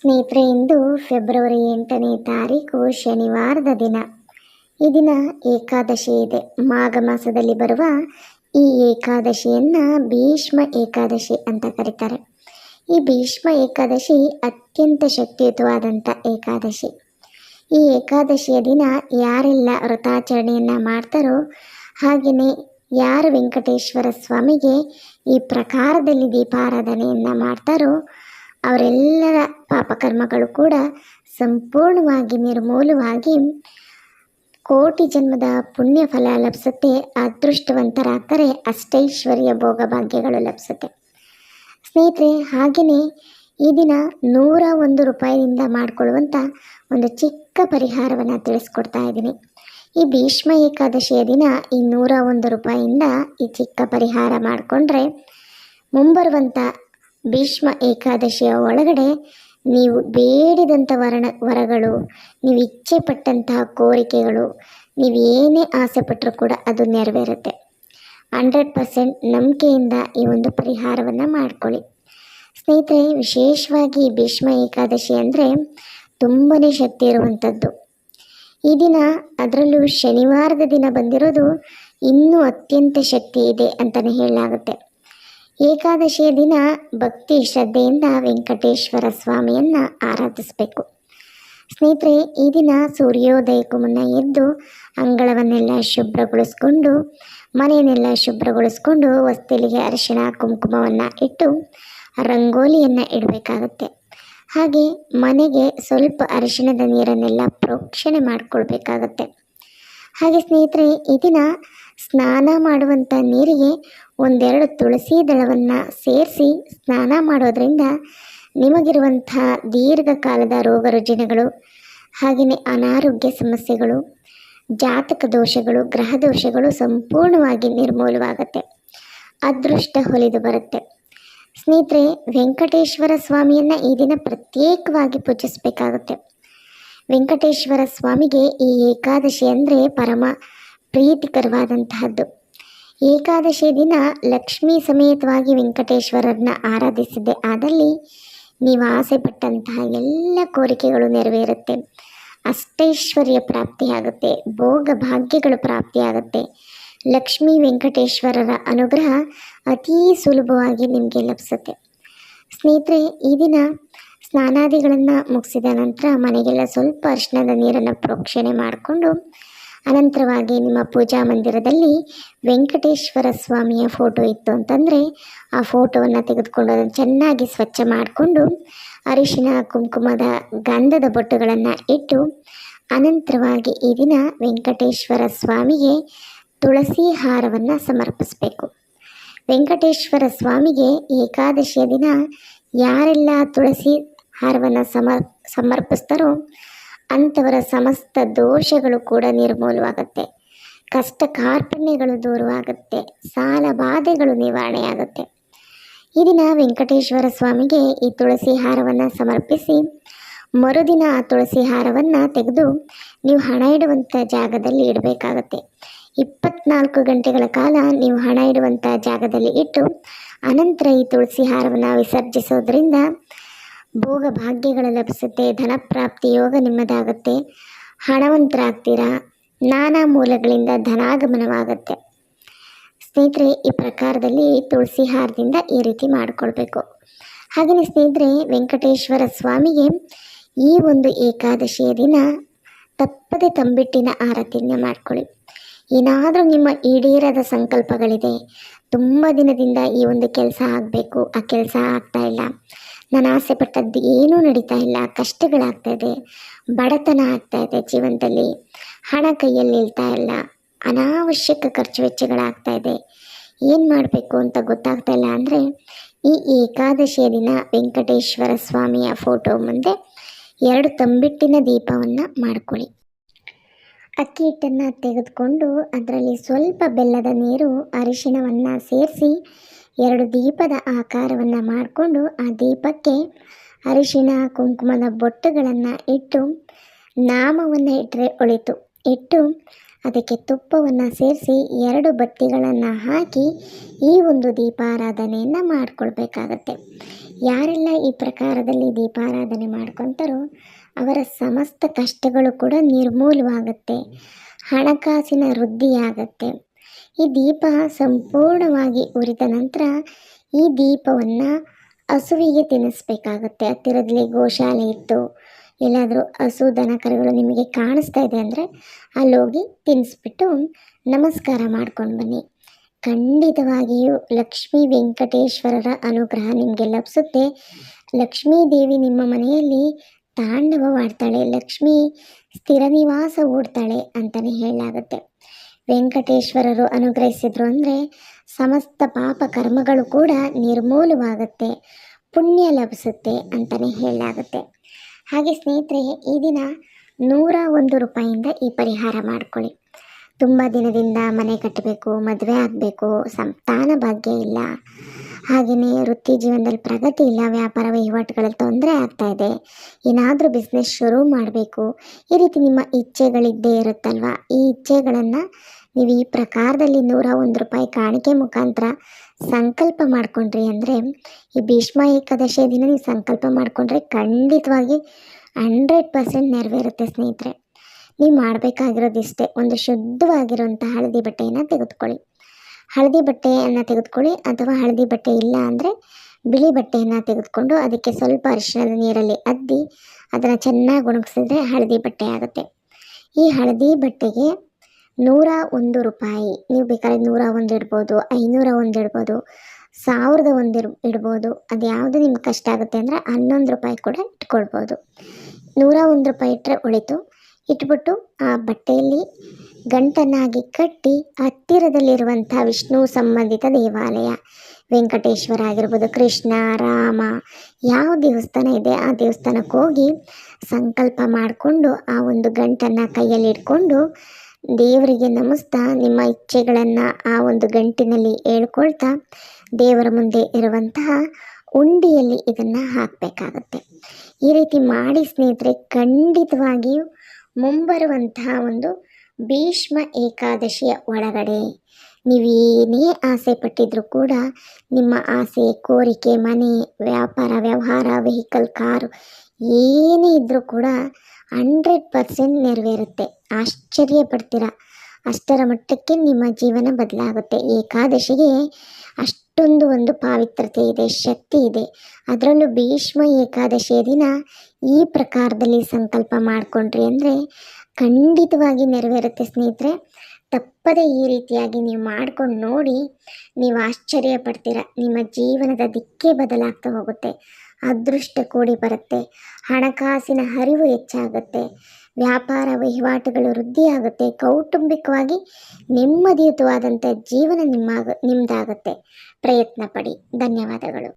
ಸ್ನೇಹಿತರೆ, ಇಂದು ಫೆಬ್ರವರಿ ಎಂಟನೇ ತಾರೀಕು ಶನಿವಾರದ ದಿನ. ಈ ದಿನ ಏಕಾದಶಿ ಇದೆ. ಮಾಘ ಮಾಸದಲ್ಲಿ ಬರುವ ಈ ಏಕಾದಶಿಯನ್ನು ಭೀಷ್ಮ ಏಕಾದಶಿ ಅಂತ ಕರೀತಾರೆ. ಈ ಭೀಷ್ಮ ಏಕಾದಶಿ ಅತ್ಯಂತ ಶಕ್ತಿಯುತವಾದಂಥ ಏಕಾದಶಿ. ಈ ಏಕಾದಶಿಯ ದಿನ ಯಾರೆಲ್ಲ ವ್ರತಾಚರಣೆಯನ್ನು ಮಾಡ್ತಾರೋ ಹಾಗೆಯೇ ಯಾರು ವೆಂಕಟೇಶ್ವರ ಸ್ವಾಮಿಗೆ ಈ ಪ್ರಕಾರದಲ್ಲಿ ದೀಪಾರಾಧನೆಯನ್ನು ಮಾಡ್ತಾರೋ, ಅವರೆಲ್ಲರ ಪಾಪಕರ್ಮಗಳು ಕೂಡ ಸಂಪೂರ್ಣವಾಗಿ ನಿರ್ಮೂಲವಾಗಿ ಕೋಟಿ ಜನ್ಮದ ಪುಣ್ಯ ಫಲ ಲಭಿಸುತ್ತೆ ಅದೃಷ್ಟವಂತರಾದರೆ ಅಷ್ಟೈಶ್ವರ್ಯ ಭೋಗ ಭಾಗ್ಯಗಳು ಲಭಿಸುತ್ತೆ. ಸ್ನೇಹಿತರೆ, ಹಾಗೆಯೇ ಈ ದಿನ ನೂರ ಒಂದು ರೂಪಾಯಿಯಿಂದ ಮಾಡಿಕೊಳ್ಳುವಂಥ ಒಂದು ಚಿಕ್ಕ ಪರಿಹಾರವನ್ನು ತಿಳಿಸ್ಕೊಡ್ತಾ ಇದ್ದೀನಿ. ಈ ಭೀಷ್ಮ ಏಕಾದಶಿಯ ದಿನ ಈ ನೂರ ಒಂದು ರೂಪಾಯಿಯಿಂದ ಈ ಚಿಕ್ಕ ಪರಿಹಾರ ಮಾಡಿಕೊಂಡ್ರೆ ಮುಂಬರುವಂಥ ಭೀಷ್ಮ ಏಕಾದಶಿಯ ಒಳಗಡೆ ನೀವು ಬೇಡಿದಂಥ ವರಣ, ವರಗಳು, ನೀವು ಇಚ್ಛೆ ಪಟ್ಟಂತಹ ಕೋರಿಕೆಗಳು, ನೀವು ಏನೇ ಆಸೆ ಪಟ್ಟರೂ ಕೂಡ ಅದು ನೆರವೇರುತ್ತೆ. ಹಂಡ್ರೆಡ್ ಪರ್ಸೆಂಟ್ ನಂಬಿಕೆಯಿಂದ ಈ ಒಂದು ಪರಿಹಾರವನ್ನು ಮಾಡ್ಕೊಳ್ಳಿ. ಸ್ನೇಹಿತರೆ, ವಿಶೇಷವಾಗಿ ಭೀಷ್ಮ ಏಕಾದಶಿ ಅಂದರೆ ತುಂಬಾ ಶಕ್ತಿ ಇರುವಂಥದ್ದು ಈ ದಿನ ಅದರಲ್ಲೂ ಶನಿವಾರದ ದಿನ ಬಂದಿರೋದು ಇನ್ನೂ ಅತ್ಯಂತ ಶಕ್ತಿ ಇದೆ ಅಂತಲೇ ಹೇಳಲಾಗುತ್ತೆ. ಏಕಾದಶಿಯ ದಿನ ಭಕ್ತಿ ಶ್ರದ್ಧೆಯಿಂದ ವೆಂಕಟೇಶ್ವರ ಸ್ವಾಮಿಯನ್ನು ಆರಾಧಿಸಬೇಕು. ಸ್ನೇಹಿತರೆ, ಈ ದಿನ ಸೂರ್ಯೋದಯಕ್ಕೂ ಮುನ್ನ ಎದ್ದು ಅಂಗಳವನ್ನೆಲ್ಲ ಶುಭ್ರಗೊಳಿಸ್ಕೊಂಡು, ಮನೆಯನ್ನೆಲ್ಲ ಶುಭ್ರಗೊಳಿಸ್ಕೊಂಡು ಹೊಸ್ತಿಲಿಗೆ ಅರಿಶಿಣ, ಕುಂಕುಮವನ್ನು ಇಟ್ಟು ರಂಗೋಲಿಯನ್ನು ಇಡಬೇಕಾಗುತ್ತೆ. ಹಾಗೆ ಮನೆಗೆ ಸ್ವಲ್ಪ ಅರಿಶಿಣದ ನೀರನ್ನೆಲ್ಲ ಪ್ರೋಕ್ಷಣೆ ಮಾಡಿಕೊಳ್ಬೇಕಾಗತ್ತೆ. ಹಾಗೆ ಸ್ನೇಹಿತರೆ, ಈ ದಿನ ಸ್ನಾನ ಮಾಡುವಂಥ ನೀರಿಗೆ ಒಂದೆರಡು ತುಳಸಿ ದಳವನ್ನು ಸೇರಿಸಿ ಸ್ನಾನ ಮಾಡೋದರಿಂದ ನಿಮಗಿರುವಂಥ ದೀರ್ಘಕಾಲದ ರೋಗ ರುಜಿನಗಳು, ಹಾಗೆಯೇ ಅನಾರೋಗ್ಯ ಸಮಸ್ಯೆಗಳು, ಜಾತಕ ದೋಷಗಳು, ಗ್ರಹ ದೋಷಗಳು ಸಂಪೂರ್ಣವಾಗಿ ನಿರ್ಮೂಲವಾಗುತ್ತೆ. ಅದೃಷ್ಟ ಹೊಲಿದು ಬರುತ್ತೆ. ಸ್ನೇಹಿತರೆ, ವೆಂಕಟೇಶ್ವರ ಸ್ವಾಮಿಯನ್ನು ಈ ದಿನ ಪ್ರತ್ಯೇಕವಾಗಿ ಪೂಜಿಸಬೇಕಾಗುತ್ತೆ. ವೆಂಕಟೇಶ್ವರ ಸ್ವಾಮಿಗೆ ಈ ಏಕಾದಶಿ ಅಂದರೆ ಪರಮ ಪ್ರೀತಿಕರವಾದಂತಹದ್ದು. ಏಕಾದಶಿ ದಿನ ಲಕ್ಷ್ಮೀ ಸಮೇತವಾಗಿ ವೆಂಕಟೇಶ್ವರರನ್ನ ಆರಾಧಿಸಿದ್ದೆ. ಆದಲ್ಲಿ ನೀವು ಆಸೆ ಪಟ್ಟಂತಹ ಎಲ್ಲ ಕೋರಿಕೆಗಳು ನೆರವೇರುತ್ತೆ. ಅಷ್ಟೈಶ್ವರ್ಯ ಪ್ರಾಪ್ತಿಯಾಗುತ್ತೆ ಭೋಗ ಭಾಗ್ಯಗಳು ಪ್ರಾಪ್ತಿಯಾಗುತ್ತೆ ಲಕ್ಷ್ಮೀ ವೆಂಕಟೇಶ್ವರರ ಅನುಗ್ರಹ ಅತೀ ಸುಲಭವಾಗಿ ನಿಮಗೆ ಲಭಿಸುತ್ತೆ. ಸ್ನೇಹಿತರೆ, ಈ ದಿನ ಸ್ನಾನಾದಿಗಳನ್ನು ಮುಗಿಸಿದ ನಂತರ ಮನೆಗೆಲ್ಲ ಸ್ವಲ್ಪ ಅರಿಶಿಣದ ನೀರನ್ನು ಪ್ರೋಕ್ಷಣೆ ಮಾಡಿಕೊಂಡು ಅನಂತರವಾಗಿ ನಿಮ್ಮ ಪೂಜಾ ಮಂದಿರದಲ್ಲಿ ವೆಂಕಟೇಶ್ವರ ಸ್ವಾಮಿಯ ಫೋಟೋ ಇತ್ತು ಅಂತಂದರೆ ಆ ಫೋಟೋವನ್ನು ತೆಗೆದುಕೊಂಡು ಅದನ್ನು ಚೆನ್ನಾಗಿ ಸ್ವಚ್ಛ ಮಾಡಿಕೊಂಡು ಅರಿಶಿನ, ಕುಂಕುಮದ ಗಂಧದ ಬೊಟ್ಟುಗಳನ್ನು ಇಟ್ಟು ಅನಂತರವಾಗಿ ಈ ದಿನ ವೆಂಕಟೇಶ್ವರ ಸ್ವಾಮಿಗೆ ತುಳಸಿ ಹಾರವನ್ನು ಸಮರ್ಪಿಸಬೇಕು. ವೆಂಕಟೇಶ್ವರ ಸ್ವಾಮಿಗೆ ಏಕಾದಶಿಯ ದಿನ ಯಾರೆಲ್ಲ ತುಳಸಿ ಹಾರವನ್ನು ಸಮರ್, ಸಮರ್ಪಿಸ್ತಾರೋ ಅಂಥವರ ಸಮಸ್ತ ದೋಷಗಳು ಕೂಡ ನಿರ್ಮೂಲವಾಗುತ್ತೆ. ಕಷ್ಟ ಕಾರ್ಪಣ್ಯಗಳು ದೂರವಾಗುತ್ತೆ. ಸಾಲ ಬಾಧೆಗಳು ನಿವಾರಣೆಯಾಗುತ್ತೆ. ಈ ದಿನ ವೆಂಕಟೇಶ್ವರ ಸ್ವಾಮಿಗೆ ಈ ತುಳಸಿ ಹಾರವನ್ನು ಸಮರ್ಪಿಸಿ, ಮರುದಿನ ಆ ತುಳಸಿ ಹಾರವನ್ನು ತೆಗೆದು ನೀವು ಹಣ ಇಡುವಂಥ ಜಾಗದಲ್ಲಿ ಇಡಬೇಕಾಗತ್ತೆ. ಇಪ್ಪತ್ನಾಲ್ಕು ಗಂಟೆಗಳ ಕಾಲ ನೀವು ಹಣ ಇಡುವಂಥ ಜಾಗದಲ್ಲಿ ಇಟ್ಟು, ಅನಂತರ ಈ ತುಳಸಿ ಹಾರವನ್ನು ವಿಸರ್ಜಿಸೋದ್ರಿಂದ ಭೋಗ ಭಾಗ್ಯಗಳು ಲಭಿಸುತ್ತೆ ಧನ ಪ್ರಾಪ್ತಿ ಯೋಗ ನಿಮ್ಮದಾಗುತ್ತೆ. ಹಣವಂತರಾಗ್ತೀರಾ? ನಾನಾ ಮೂಲಗಳಿಂದ ಧನಾಗಮನವಾಗುತ್ತೆ. ಸ್ನೇಹಿತರೆ, ಈ ಪ್ರಕಾರದಲ್ಲಿ ತುಳಸಿ ಹಾರದಿಂದ ಈ ರೀತಿ ಮಾಡಿಕೊಳ್ಬೇಕು. ಹಾಗೆಯೇ ಸ್ನೇಹಿತರೆ, ವೆಂಕಟೇಶ್ವರ ಸ್ವಾಮಿಗೆ ಈ ಒಂದು ಏಕಾದಶಿಯ ದಿನ ತಪ್ಪದೆ ತಂಬಿಟ್ಟಿನ ಆರತಿಯನ್ನು ಮಾಡ್ಕೊಳ್ಳಿ. ಏನಾದರೂ ನಿಮ್ಮ ಈಡೇರದ ಸಂಕಲ್ಪಗಳಿದೆ. ತುಂಬ ದಿನದಿಂದ ಈ ಒಂದು ಕೆಲಸ ಆಗಬೇಕು. ಆ ಕೆಲಸ ಆಗ್ತಾ ಇಲ್ಲ. ನಾನು ಆಸೆ ಪಟ್ಟದ್ದು ಏನೂ ನಡೀತಾ ಇಲ್ಲ. ಕಷ್ಟಗಳಾಗ್ತಾ ಇದೆ ಬಡತನ ಆಗ್ತಾ ಇದೆ ಜೀವನದಲ್ಲಿ. ಹಣ ಕೈಯಲ್ಲಿ ನಿಲ್ತಾ ಇಲ್ಲ. ಅನಾವಶ್ಯಕ ಖರ್ಚು ವೆಚ್ಚಗಳಾಗ್ತಾ ಇದೆ ಏನು ಮಾಡಬೇಕು ಅಂತ ಗೊತ್ತಾಗ್ತಾ ಇಲ್ಲ ಅಂದರೆ, ಈ ಏಕಾದಶಿಯ ದಿನ ವೆಂಕಟೇಶ್ವರ ಸ್ವಾಮಿಯ ಫೋಟೋ ಮುಂದೆ ಎರಡು ತಂಬಿಟ್ಟಿನ ದೀಪವನ್ನು ಮಾಡ್ಕೊಳ್ಳಿ. ಅಕ್ಕಿ ಹಿಟ್ಟನ್ನು ತೆಗೆದುಕೊಂಡು ಅದರಲ್ಲಿ ಸ್ವಲ್ಪ ಬೆಲ್ಲದ ನೀರು ಅರಿಶಿಣವನ್ನು ಸೇರಿಸಿ ಎರಡು ದೀಪದ ಆಕಾರವನ್ನು ಮಾಡಿಕೊಂಡು ಆ ದೀಪಕ್ಕೆ ಅರಿಶಿಣ, ಕುಂಕುಮದ ಬೊಟ್ಟುಗಳನ್ನು ಇಟ್ಟು ನಾಮವನ್ನು ಇಟ್ಟರೆ ಒಳಿತು. ಇಟ್ಟು ಅದಕ್ಕೆ ತುಪ್ಪವನ್ನು ಸೇರಿಸಿ ಎರಡು ಬತ್ತಿಗಳನ್ನು ಹಾಕಿ ಈ ಒಂದು ದೀಪಾರಾಧನೆಯನ್ನು ಮಾಡಿಕೊಳ್ಬೇಕಾಗತ್ತೆ. ಯಾರೆಲ್ಲ ಈ ಪ್ರಕಾರದಲ್ಲಿ ದೀಪಾರಾಧನೆ ಮಾಡ್ಕೊತಾರೋ ಅವರ ಸಮಸ್ತ ಕಷ್ಟಗಳು ಕೂಡ ನಿರ್ಮೂಲವಾಗುತ್ತೆ. ಹಣಕಾಸಿನ ವೃದ್ಧಿಯಾಗತ್ತೆ. ಈ ದೀಪ ಸಂಪೂರ್ಣವಾಗಿ ಉರಿದ ನಂತರ ಈ ದೀಪವನ್ನು ಹಸುವಿಗೆ ತಿನ್ನಿಸ್ಬೇಕಾಗತ್ತೆ ಹತ್ತಿರದಲ್ಲಿ ಗೋಶಾಲೆ ಇತ್ತು. ಎಲ್ಲಾದರೂ ಹಸು ದನ ಕರುಗಳು ನಿಮಗೆ ಕಾಣಿಸ್ತಾ ಇದೆ ಅಂದರೆ ಅಲ್ಲೋಗಿ ತಿನ್ನಿಸ್ಬಿಟ್ಟು ನಮಸ್ಕಾರ ಮಾಡ್ಕೊಂಡು ಬನ್ನಿ. ಖಂಡಿತವಾಗಿಯೂ ಲಕ್ಷ್ಮೀ ವೆಂಕಟೇಶ್ವರರ ಅನುಗ್ರಹ ನಿಮಗೆ ಲಭಿಸುತ್ತೆ. ಲಕ್ಷ್ಮೀ ದೇವಿ ನಿಮ್ಮ ಮನೆಯಲ್ಲಿ ತಾಂಡವವಾಡ್ತಾಳೆ ಲಕ್ಷ್ಮಿ ಸ್ಥಿರ ನಿವಾಸ ಓಡ್ತಾಳೆ ಅಂತಲೇ ಹೇಳಲಾಗುತ್ತೆ. ವೆಂಕಟೇಶ್ವರರು ಅನುಗ್ರಹಿಸಿದ್ರು ಅಂದರೆ ಸಮಸ್ತ ಪಾಪ ಕರ್ಮಗಳು ಕೂಡ ನಿರ್ಮೂಲವಾಗುತ್ತೆ, ಪುಣ್ಯ ಲಭಿಸುತ್ತೆ ಅಂತಲೇ ಹೇಳಲಾಗುತ್ತೆ. ಹಾಗೆ ಸ್ನೇಹಿತರೆ, ಈ ದಿನ ನೂರ ಒಂದು ರೂಪಾಯಿಂದ ಈ ಪರಿಹಾರ ಮಾಡ್ಕೊಳ್ಳಿ. ತುಂಬ ದಿನದಿಂದ ಮನೆ ಕಟ್ಟಬೇಕು, ಮದುವೆ ಆಗಬೇಕು, ಸಂತಾನ ಭಾಗ್ಯ ಇಲ್ಲ. ಹಾಗೆಯೇ ವೃತ್ತಿ ಜೀವನದಲ್ಲಿ ಪ್ರಗತಿ ಇಲ್ಲ, ವ್ಯಾಪಾರ ವಹಿವಾಟುಗಳಲ್ಲಿ ತೊಂದರೆ ಆಗ್ತಾ ಇದೆ. ಏನಾದರೂ ಬಿಸ್ನೆಸ್ ಶುರು ಮಾಡಬೇಕು. ಈ ರೀತಿ ನಿಮ್ಮ ಇಚ್ಛೆಗಳಿದ್ದೇ ಇರುತ್ತಲ್ವ? ಈ ಇಚ್ಛೆಗಳನ್ನು ನೀವು ಈ ಪ್ರಕಾರದಲ್ಲಿ ನೂರ ಒಂದು ರೂಪಾಯಿ ಕಾಣಿಕೆ ಮುಖಾಂತರ ಸಂಕಲ್ಪ ಮಾಡಿಕೊಂಡ್ರಿ ಅಂದರೆ ಈ ಭೀಷ್ಮ ಏಕಾದಶಿಯ ದಿನ ನೀವು ಸಂಕಲ್ಪ ಮಾಡಿಕೊಂಡ್ರೆ ಖಂಡಿತವಾಗಿ ಹಂಡ್ರೆಡ್ ಪರ್ಸೆಂಟ್ ನೆರವೇರುತ್ತೆ ಸ್ನೇಹಿತರೆ. ನೀವು ಮಾಡಬೇಕಾಗಿರೋದಿಷ್ಟೇ, ಒಂದು ಶುದ್ಧವಾಗಿರುವಂಥ ಹಳದಿ ಬಟ್ಟೆಯನ್ನು ತೆಗೆದುಕೊಳ್ಳಿ. ಹಳದಿ ಬಟ್ಟೆಯನ್ನು ತೆಗೆದುಕೊಳ್ಳಿ ಅಥವಾ ಹಳದಿ ಬಟ್ಟೆ ಇಲ್ಲ ಅಂದರೆ ಬಿಳಿ ಬಟ್ಟೆಯನ್ನು ತೆಗೆದುಕೊಂಡು ಅದಕ್ಕೆ ಸ್ವಲ್ಪ ಅರಿಶಿಣದ ನೀರಲ್ಲಿ ಅದ್ದಿ ಅದನ್ನು ಚೆನ್ನಾಗಿ ಒಣಗಿಸಿದ್ರೆ ಹಳದಿ ಬಟ್ಟೆ ಆಗುತ್ತೆ. ಈ ಹಳದಿ ಬಟ್ಟೆಗೆ ನೂರ ಒಂದು ರೂಪಾಯಿ. ನೀವು ಬೇಕಾದ್ರೆ ನೂರ ಒಂದು ಇಡ್ಬೋದು, ಐನೂರ ಒಂದು ಇಡ್ಬೋದು, ಸಾವಿರದ ಒಂದು ಇರ್, ಇಡ್ಬೋದು. ಅದು ಯಾವುದು ನಿಮ್ಗೆ ಕಷ್ಟ ಆಗುತ್ತೆ ಅಂದರೆ ಹನ್ನೊಂದು ರೂಪಾಯಿ ಕೂಡ ಇಟ್ಕೊಳ್ಬೋದು. ನೂರ ಒಂದು ರೂಪಾಯಿ ಇಟ್ಟರೆ ಉಳಿತು ಇಟ್ಬಿಟ್ಟು ಆ ಬಟ್ಟೆಯಲ್ಲಿ ಗಂಟನ್ನಾಗಿ ಕಟ್ಟಿ ಹತ್ತಿರದಲ್ಲಿರುವಂಥ ವಿಷ್ಣು ಸಂಬಂಧಿತ ದೇವಾಲಯ. ವೆಂಕಟೇಶ್ವರ ಆಗಿರ್ಬೋದು, ಕೃಷ್ಣ, ರಾಮ, ಯಾವ ದೇವಸ್ಥಾನ ಇದೆ ಆ ದೇವಸ್ಥಾನಕ್ಕೆ ಹೋಗಿ ಸಂಕಲ್ಪ ಮಾಡಿಕೊಂಡು ಆ ಒಂದು ಗಂಟನ್ನು ಕೈಯಲ್ಲಿ ಇಟ್ಕೊಂಡು ದೇವರಿಗೆ ನಮಿಸ್ತಾ, ನಿಮ್ಮ ಇಚ್ಛೆಗಳನ್ನು ಆ ಒಂದು ಗಂಟಿನಲ್ಲಿ ಹೇಳ್ಕೊಳ್ತಾ, ದೇವರ ಮುಂದೆ ಇರುವಂತಹ ಉಂಡಿಯಲ್ಲಿ ಇದನ್ನು ಹಾಕಬೇಕಾಗತ್ತೆ. ಈ ರೀತಿ ಮಾಡಿ ಸ್ನೇಹಿತರೆ, ಖಂಡಿತವಾಗಿಯೂ ಮುಂಬರುವಂತಹ ಒಂದು ಭೀಷ್ಮ ಏಕಾದಶಿಯ ಒಳಗಡೆ ನೀವೇನೇ ಆಸೆ ಪಟ್ಟಿದ್ರೂ ಕೂಡ ನಿಮ್ಮ ಆಸೆ, ಕೋರಿಕೆ, ಮನೆ, ವ್ಯಾಪಾರ, ವ್ಯವಹಾರ, ವೆಹಿಕಲ್, ಕಾರು ಏನೇ ಇದ್ದರೂ ಕೂಡ ಹಂಡ್ರೆಡ್ ಪರ್ಸೆಂಟ್ ನೆರವೇರುತ್ತೆ. ಆಶ್ಚರ್ಯ ಪಡ್ತೀರ ಅಷ್ಟರ ಮಟ್ಟಕ್ಕೆ ನಿಮ್ಮ ಜೀವನ ಬದಲಾಗುತ್ತೆ. ಏಕಾದಶಿಗೆ ಅಷ್ಟೊಂದು ಒಂದು ಪಾವಿತ್ರತೆ ಇದೆ, ಶಕ್ತಿ ಇದೆ. ಅದರಲ್ಲೂ ಭೀಷ್ಮ ಏಕಾದಶಿಯ ದಿನ ಈ ಪ್ರಕಾರದಲ್ಲಿ ಸಂಕಲ್ಪ ಮಾಡಿಕೊಂಡ್ರಿ ಅಂದರೆ ಖಂಡಿತವಾಗಿ ನೆರವೇರುತ್ತೆ ಸ್ನೇಹಿತರೆ. ತಪ್ಪದೆ ಈ ರೀತಿಯಾಗಿ ನೀವು ಮಾಡ್ಕೊಂಡು ನೋಡಿ ನೀವು ಆಶ್ಚರ್ಯ ಪಡ್ತೀರ ನಿಮ್ಮ ಜೀವನದ ದಿಕ್ಕೇ ಬದಲಾಗ್ತಾ ಹೋಗುತ್ತೆ. ಅದೃಷ್ಟ ಕೂಡಿ ಬರುತ್ತೆ. ಹಣಕಾಸಿನ ಹರಿವು ಹೆಚ್ಚಾಗುತ್ತೆ. ವ್ಯಾಪಾರ ವಹಿವಾಟುಗಳು ವೃದ್ಧಿಯಾಗುತ್ತೆ. ಕೌಟುಂಬಿಕವಾಗಿ ನೆಮ್ಮದಿಯುತವಾದಂಥ ಜೀವನ ನಿಮ್ಮ ನಿಮ್ಮದಾಗುತ್ತೆ ಪ್ರಯತ್ನ ಪಡಿ. ಧನ್ಯವಾದಗಳು.